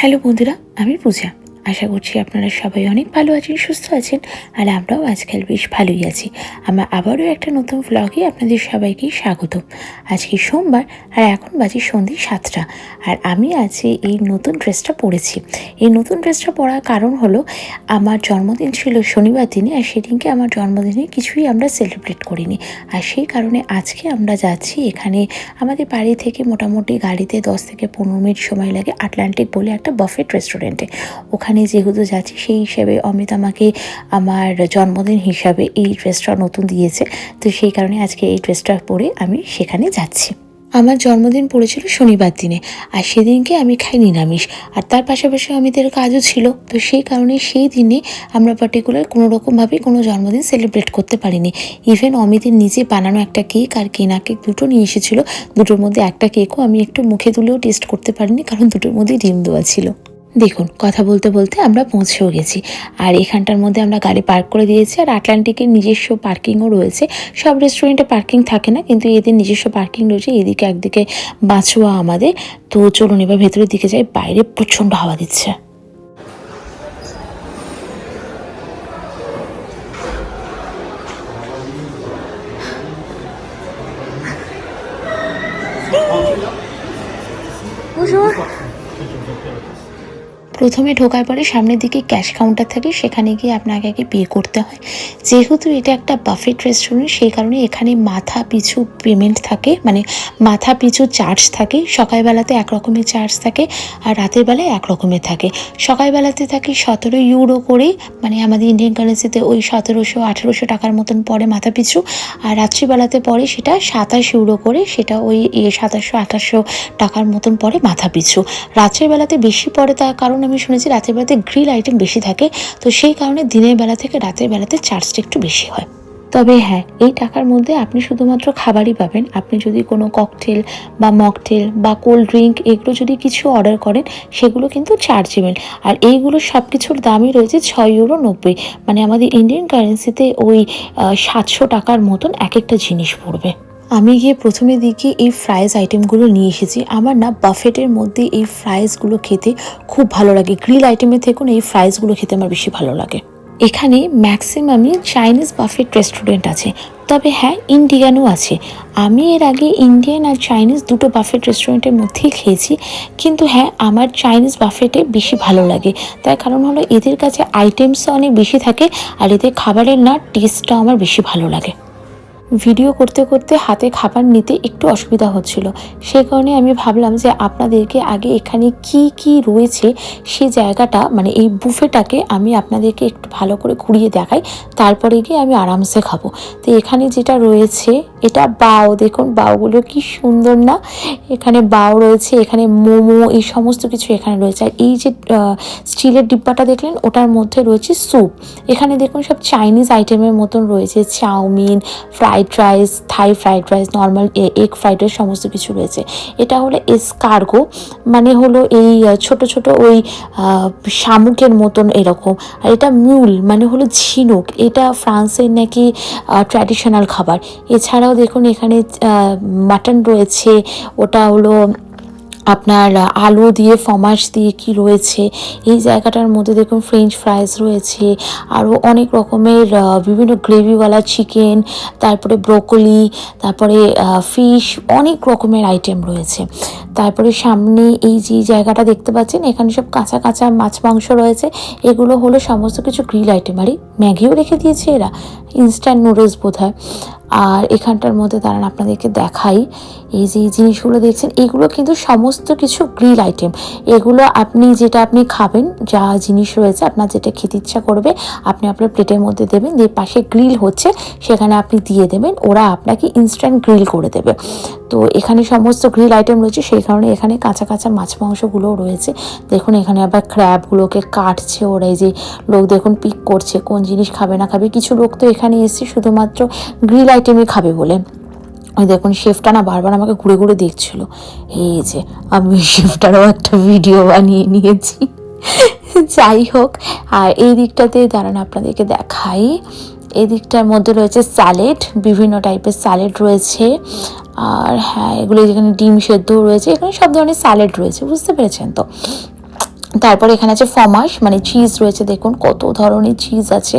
Hello বন্ধুরা আমি পূজা। আশা করছি আপনারা সবাই অনেক ভালো আছেন, সুস্থ আছেন, আর আমরাও আজকাল বেশ ভালোই আছি। আমরা আবারও একটা নতুন ভ্লগে আপনাদের সবাইকে স্বাগত। আজকে সোমবার, আর এখন বাজে সন্ধে সাতটা, আর আমি আজকে এই নতুন ড্রেসটা পরেছি। এই নতুন ড্রেসটা পরার কারণ হলো, আমার জন্মদিন ছিল শনিবার দিনে, আর সেদিনকে আমার জন্মদিনে কিছুই আমরা সেলিব্রেট করিনি। আর সেই কারণে আজকে আমরা যাচ্ছি এখানে, আমাদের বাড়ি থেকে মোটামুটি গাড়িতে দশ থেকে পনেরো মিনিট সময় লাগে, আটলান্টিক বলে একটা বাফেট রেস্টুরেন্টে ওখানে যেহেতু যাচ্ছি, সেই হিসেবে অমিত আমাকে আমার জন্মদিন হিসাবে এই ড্রেসটা নতুন দিয়েছে। তো সেই কারণে আজকে এই ড্রেসটা পরে আমি সেখানে যাচ্ছি। আমার জন্মদিন পড়েছিল শনিবার দিনে, আর সেদিনকে আমি খাই নিরামিষ, আর তার পাশাপাশি অমিতের কাজও ছিল। তো সেই কারণে সেই দিনে আমরা পার্টিকুলার কোনো রকমভাবে কোনো জন্মদিন সেলিব্রেট করতে পারিনি। ইভেন অমিতের নিজে বানানো একটা কেক আর কেনা কেক দুটো নিয়ে এসেছিল। দুটোর মধ্যে একটা কেকও আমি একটু মুখে তুলেও টেস্ট করতে পারিনি, কারণ দুটোর মধ্যেই ডিম দেওয়া ছিল। দেখুন, কথা বলতে বলতে আমরা পৌঁছেও গেছি। আর এখানটার মধ্যে আমরা গাড়ি পার্ক করে দিয়েছি আর আটলান্টিকের নিজস্ব পার্কিংও রয়েছে। সব রেস্টুরেন্টে পার্কিং থাকে না, কিন্তু এদের নিজস্ব পার্কিং রয়েছে। এদিকে একদিকে বাঁচুয়া আমাদের। তো চলুন এবার ভেতরের দিকে যাই, বাইরে প্রচণ্ড হাওয়া দিচ্ছে। প্রথমে ঢোকার পরে সামনের দিকে ক্যাশ কাউন্টার থাকে, সেখানে গিয়ে আপনাকে আগে পে করতে হয়। যেহেতু এটা একটা বাফেট রেস্টুরেন্ট সেই কারণে এখানে মাথা পিছু পেমেন্ট থাকে মানে মাথা পিছু চার্জ থাকে। সকালবেলাতে এক রকমের চার্জ থাকে আর রাতের বেলায় এক রকমের থাকে। সকালবেলাতে থাকে সতেরো ইউরো করে মানে আমাদের ইন্ডিয়ান কারেন্সিতে ওই সতেরোশো, আঠেরোশো টাকার মতন পড়ে মাথা পিছু। আর রাত্রিবেলাতে পরে সেটা সাতাশ ইউরো করে, সেটা ওই সাতাশশো, আঠাশশো টাকার মতন পড়ে মাথা পিছু। রাত্রের বেলাতে বেশি পড়ে তার কারণ আমি শুনেছি রাতের বেলাতে গ্রিল আইটেম বেশি থাকে। তো সেই কারণে দিনের বেলা থেকে রাতের বেলাতে চার্জটা একটু বেশি হয়। তবে হ্যাঁ এই টাকার মধ্যে আপনি শুধুমাত্র খাবারই পাবেন। আপনি যদি কোনো ককটেল বা মকটেল বা কোল্ড ড্রিঙ্ক এগুলো যদি কিছু অর্ডার করেন, সেগুলো কিন্তু চার্জেবেল আর এইগুলো সব কিছুর দামই রয়েছে ছয় ইউরো নব্বই। মানে আমাদের ইন্ডিয়ান কারেন্সিতে ওই সাতশো টাকার মতন এক একটা জিনিস পড়বে। আমি গিয়ে প্রথমে দিকে এই ফ্রাইজ আইটেমগুলো নিয়ে এসেছি। আমার না বাফেটের মধ্যে এই ফ্রাইজগুলো খেতে খুব ভালো লাগে। গ্রিল আইটেমের থেকেও এই ফ্রাইজগুলো খেতে আমার বেশি ভালো লাগে। এখানে ম্যাক্সিমামই চাইনিজ বাফেট রেস্টুরেন্ট আছে। তবে হ্যাঁ ইন্ডিয়ানও আছে। আমি এর আগে ইন্ডিয়ান আর চাইনিজ দুটো বাফেট রেস্টুরেন্টের মধ্যেই খেয়েছি। কিন্তু হ্যাঁ আমার চাইনিজ বাফেটে বেশি ভালো লাগে। তার কারণ হলো এদের কাছে আইটেমসও অনেক বেশি থাকে আর এদের খাবারের না টেস্টটাও আমার বেশি ভালো লাগে। ভিডিও করতে করতে হাতে খাবার নিতে একটু অসুবিধা হচ্ছিল। সেই কারণে আমি ভাবলাম যে আপনাদেরকে আগে এখানে কি কি রয়েছে সে জায়গাটা মানে এই বুফেটাকে আমি আপনাদেরকে একটু ভালো করে ঘুরিয়ে দেখাই। তারপরে গিয়ে আমি আরামসে খাব। তো এখানে যেটা রয়েছে, এটা বাও। দেখুন, বাওগুলো কি সুন্দর না? এখানে বাও রয়েছে, এখানে মোমো, এই সমস্ত কিছু এখানে রয়েছে। আর এই যে স্টিলের ডিব্বাটা দেখলেন, ওটার মধ্যে রয়েছে স্যুপ। এখানে দেখুন, সব চাইনিজ আইটেমের মতন রয়েছে, chowmein fried rice, Thai fried rice, normal egg fried rice সমস্ত কিছু রয়েছে। এটা হলো এসকার্গো মানে হলো এই ছোট ছোট ওই শামুকের মতন এরকম। আর এটা মিউল মানে হলো ঝিনুক। এটা ফ্রান্সের নাকি ট্র্যাডিশনাল খাবার। এছাড়াও দেখুন এখানে মাটন রয়েছে, ওটা হলো আপনার আলু দিয়ে, ফমাস দিয়ে কি রয়েছে? এই জায়গাটার মধ্যে দেখুন ফ্রেঞ্চ ফ্রাইস রয়েছে, আরও অনেক রকমের বিভিন্ন গ্রেভিওয়ালা চিকেন তারপরে ব্রোকলি তারপরে ফিশ অনেক রকমের আইটেম রয়েছে। তারপরে সামনে এই যে জায়গাটা দেখতে পাচ্ছেন, এখানে সব কাঁচা কাঁচা মাছ মাংস রয়েছে। এগুলো হলো সমস্ত কিছু গ্রিল আইটেম আর, ম্যাগিও রেখে দিয়েছে এরা। ইনস্ট্যান্ট নুডলস বোধ হয় আর এখানটার মধ্যে দাঁড়ান, আপনাদেরকে দেখাই। এই যে জিনিসগুলো দেখছেন, এগুলো কিন্তু সমস্ত কিছু গ্রিল আইটেম এগুলো আপনি যেটা আপনি খাবেন, যা জিনিস রয়েছে, আপনার যেটা খেতে ইচ্ছা করবে, আপনি আপনার প্লেটের মধ্যে দেবেন, দিয়ে পাশে গ্রিল হচ্ছে, সেখানে আপনি দিয়ে দেবেন, ওরা আপনাকে ইনস্ট্যান্ট গ্রিল করে দেবে। তো এখানে সমস্ত গ্রিল আইটেম রয়েছে, সেই কারণে এখানে কাঁচা কাঁচা মাছ মাংসগুলোও রয়েছে। দেখুন, এখানে আবার ক্র্যাবগুলোকে কাটছে ওরা, এই যে লোক দেখুন পিক করছে, কোন জিনিস খাবে না খাবে। কিছু লোক তো এখানে এসছে শুধুমাত্র গ্রিল আইটেমই খাবে বলে। ওই দেখুন শেফটা না বারবার আমাকে ঘুরে ঘুরে দেখছিল। এই যে, আমি শেফটারও একটা ভিডিও বানিয়ে নিয়েছি। যাই হোক, আর এই দিকটাতে দাঁড়ান, আপনাদেরকে দেখাই। এই দিকটার মধ্যে রয়েছে স্যালেড বিভিন্ন টাইপের স্যালেড রয়েছে। আর হ্যাঁ এগুলো যেখানে ডিম সেদ্ধ রয়েছে, এখানে সব ধরনের স্যালেড রয়েছে, বুঝতে পেরেছেন তো? তারপর এখানে আছে ফমাস মানে চিজ রয়েছে, দেখুন কত ধরনের চিজ আছে।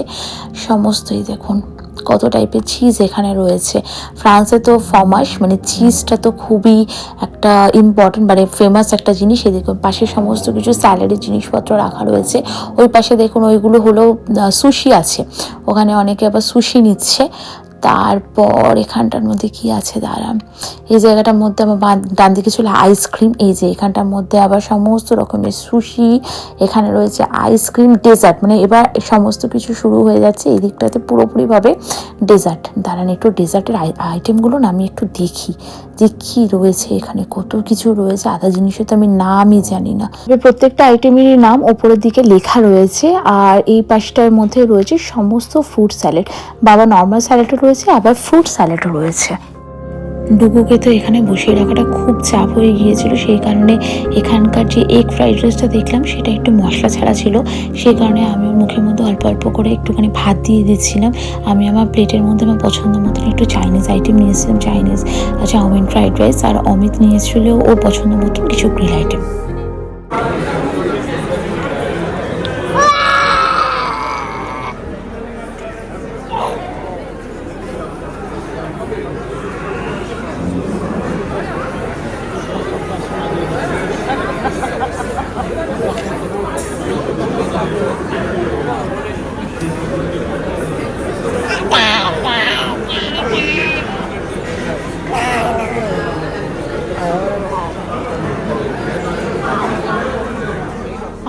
সমস্তই দেখুন। কত টাইপের চিজ এখানে রয়েছে। ফ্রান্সে তো ফমাস মানে চিজটা তো খুবই একটা ইম্পর্টেন্ট মানে ফেমাস একটা জিনিস। দেখুন পাশে সমস্ত কিছু স্যালাডের জিনিসপত্র রাখা রয়েছে। ওই পাশে দেখুন, ওইগুলো হলো সুশি আছে। ওখানে অনেকে আবার সুশি নিচ্ছে। তারপর এখানটার মধ্যে কি আছে? দাঁড়া এই জায়গাটার মধ্যে আমার ডান দিকে ছিল আইসক্রিম এই যে এখানটার মধ্যে আবার সমস্ত রকমের সুশি এখানে রয়েছে আইসক্রিম ডেজার্ট মানে এবার সমস্ত কিছু শুরু হয়ে যাচ্ছে এই দিকটাতে পুরোপুরিভাবে ডেজার্ট দাঁড়ান, একটু ডেজার্টের আইটেমগুলো না আমি একটু দেখি। যে কী রয়েছে এখানে, কত কিছু রয়েছে, আধা জিনিসের তো আমি নামই জানি না। প্রত্যেকটা আইটেমেরই নাম ওপরের দিকে লেখা রয়েছে, আর এই পাশটার মধ্যে রয়েছে সমস্ত ফ্রুট স্যালাড বাবা নর্মাল স্যালাডও রয়েছে, আবার ফ্রুট স্যালাডও রয়েছে। ডুগুকে তো এখানে বসিয়ে রাখাটা খুব চাপ হয়ে গিয়েছিল। সেই কারণে এখানকার যে এগ ফ্রাইড রাইসটা দেখলাম, সেটা একটু মশলা ছাড়া ছিল। সেই কারণে আমি মুখের মধ্যে অল্প অল্প করে একটুখানি ভাত দিয়ে দিচ্ছিলাম। আমি আমার প্লেটের মধ্যে আমার পছন্দ মতন একটু চাইনিজ আইটেম নিয়েছিলাম চাইনিজ চাউমিন ফ্রাইড রাইস আর অমিত নিয়েছিল ও পছন্দ মতন কিছু গ্রিল আইটেম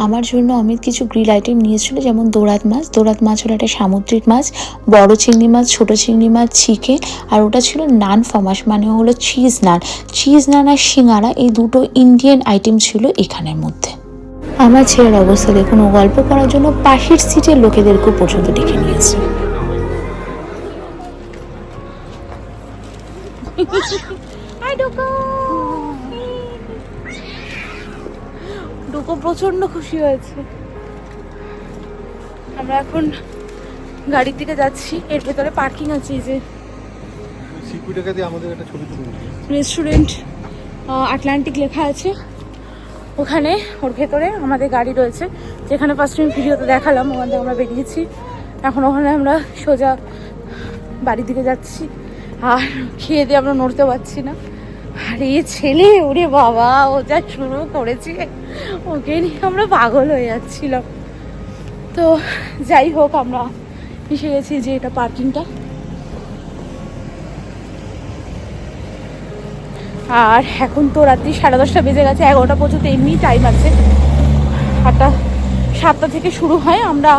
আমার জন্য অমিত কিছু গ্রিল আইটেম নিয়েছিল, যেমন দোরাত মাছ। দোরাত মাছ হলো একটা সামুদ্রিক মাছ, বড় চিংড়ি মাছ, ছোট চিংড়ি মাছ চিকেন আর ওটা ছিল নান ফমাস মানে হলো চিজ নান। চিজ নান আর সিঙ্গারা, এই দুটো ইন্ডিয়ান আইটেম ছিল এখানের মধ্যে। আমার ছেলের অবস্থা দেখুন, ও গল্প করার জন্য পাশের সিটের লোকেদেরকেও পর্যন্ত ডেকে নিয়েছে। ডুকো প্রচণ্ড খুশি হয়েছে। আমরা এখন গাড়ির দিকে যাচ্ছি এর ভেতরে পার্কিং আছে যে। আমাদের একটা ছবি। রেস্টুরেন্ট আটলান্টিক লেখা আছে। ওখানে ওর ভেতরে আমাদের গাড়ি রয়েছে যেখানে ফার্স্ট টাইম ভিডিওতে দেখালাম ওখান থেকে আমরা বেরিয়েছি। এখন ওখানে আমরা সোজা বাড়ির দিকে যাচ্ছি। আর খেয়ে দিয়ে আমরা নড়তে পারছি না। আর এই ছেলে ওরে বাবা ও যা শুরু করেছে। ওকে নিয়ে আমরা পাগল হয়ে যাচ্ছিলাম। তো যাই হোক, আমরা এসে গেছি যে এটা পার্কিংটা। আর এখন তো রাত্রি সাড়ে দশটা বেজে গেছে, এগারোটা পর্যন্ত এমনি টাইম আছে। আটটা, সাতটা থেকে শুরু হয়, আমরা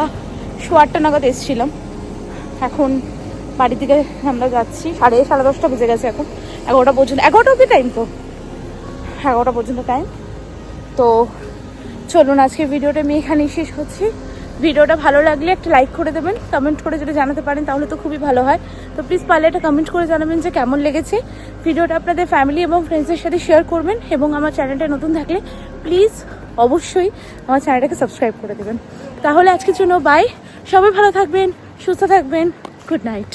শো আটটা নাগাদ এসেছিলাম। এখন বাড়ি থেকে আমরা যাচ্ছি, সাড়ে সাড়ে দশটা বেজে গেছে এখন। এগারোটা পর্যন্ত, এগারোটা অব্দি টাইম তো। এগারোটা পর্যন্ত টাইম তো চলুন আজকে ভিডিওটা আমি এখানেই শেষ করছি। ভিডিওটা ভালো লাগলে একটা লাইক করে দেবেন কমেন্ট করে যদি জানাতে পারেন তাহলে তো খুবই ভালো হয়। তো প্লিজ পারলে একটা কমেন্ট করে জানাবেন যে কেমন লেগেছে। ভিডিওটা আপনাদের ফ্যামিলি এবং ফ্রেন্ডসের সাথে শেয়ার করবেন এবং আমার চ্যানেলটা নতুন থাকলে প্লিজ অবশ্যই আমার চ্যানেলটাকে সাবস্ক্রাইব করে দেবেন। তাহলে আজকের জন্য বাই সবাই ভালো থাকবেন, সুস্থ থাকবেন। Good night